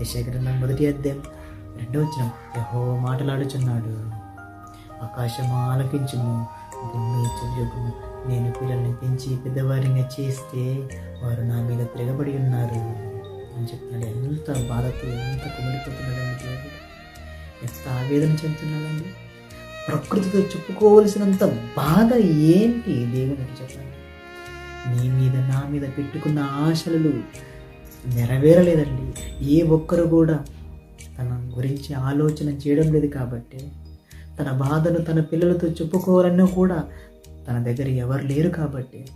యశగ్రంథం మొదటి అధ్యాయం రెండో వచ్చిన యహో మాటలాడుచున్నాడు ఆకాశము ఆలకించుము భూమి చెయ్యకుము నేను పిల్లల్ని పెంచి పెద్దవారిని చేస్తే వారు నా మీద తిరగబడి ఉన్నారు. అని చెప్తున్నాడు. ఎంత బాధతో ఎంత కుమిలిపోతున్నాడండి దేవుడు. ఎంత ఆవేదన చెందుతున్నాడండి. ప్రకృతితో చెప్పుకోవలసినంత బాధ ఏంటి దేవునికి చెప్పండి నీ మీద నా మీద పెట్టుకున్న ఆశలు నెరవేరలేదండి. ఏ ఒక్కరు కూడా తన గురించి ఆలోచన చేయడం లేదు కాబట్టి తన బాధను తన పిల్లలతో చెప్పుకోవాలన్నా కూడా తన దగ్గర ఎవరు లేరు కాబట్టి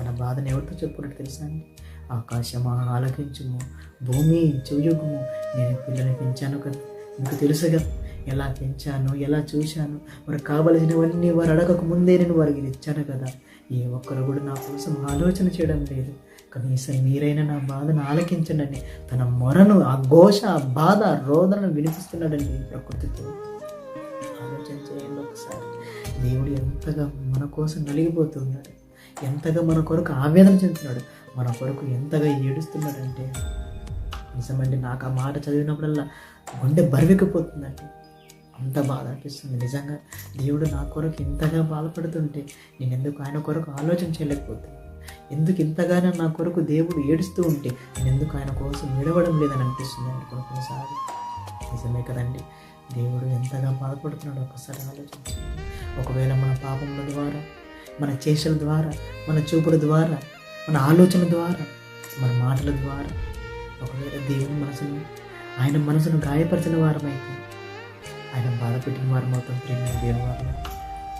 తన బాధను ఎవరితో చెప్పుకున్నట్టు తెలుసా అండి? ఆకాశమా ఆలకించుము భూమి చెవుయుగము నేను పిల్లల్ని పెంచాను కదా మీకు తెలుసుగా ఎలా పెంచాను ఎలా చూశాను. వారికి కావలసినవన్నీ వారు అడగక ముందే నేను వారికి ఇచ్చాను కదా. ఏ ఒక్కరు కూడా నా కోసం ఆలోచన చేయడం లేదు. కనీసం మీరైనా నా బాధను ఆలకించండి. తన మొరను ఆ ఘోష ఆ బాధ ఆ రోదనను వినిపిస్తున్నాడండి ఈ ప్రకృతితో ఆలోచన చేయండి ఒకసారి. దేవుడు ఎంతగా మన కోసం నలిగిపోతున్నాడు. ఎంతగా మన కొరకు ఆవేదన చెందుతున్నాడు. మన కొరకు ఎంతగా ఏడుస్తున్నాడంటే నిజమండి నాకు ఆ మాట చదివినప్పుడల్లా గుండె బరివెక్కిపోతుందండి. అంత బాధ అనిపిస్తుంది. నిజంగా దేవుడు నా కొరకు ఇంతగా బాధపడుతుంటే నేను ఎందుకు ఆయన కొరకు ఆలోచన చేయలేకపోతున్నాను. ఎందుకు ఇంతగానో నా కొరకు దేవుడు ఏడుస్తూ ఉంటే నేను ఎందుకు ఆయన కోసం విడవడం లేదని అనిపిస్తుంది అండి కొన్ని కొన్నిసార్లు. నిజమే కదండి. దేవుడు ఎంతగా బాధపడుతున్నాడు ఒకసారి ఆలోచించండి. ఒకవేళ మన పాపముల ద్వారా మన చేష్టల ద్వారా మన చూపుల ద్వారా మన ఆలోచన ద్వారా మన మాటల ద్వారా ఒకవేళ దేవుని మనసును ఆయన మనసును గాయపరిచిన వారమైతే ఆయన బాధ పెట్టిన వారం అవుతాం ప్రేమ దేవుని వారం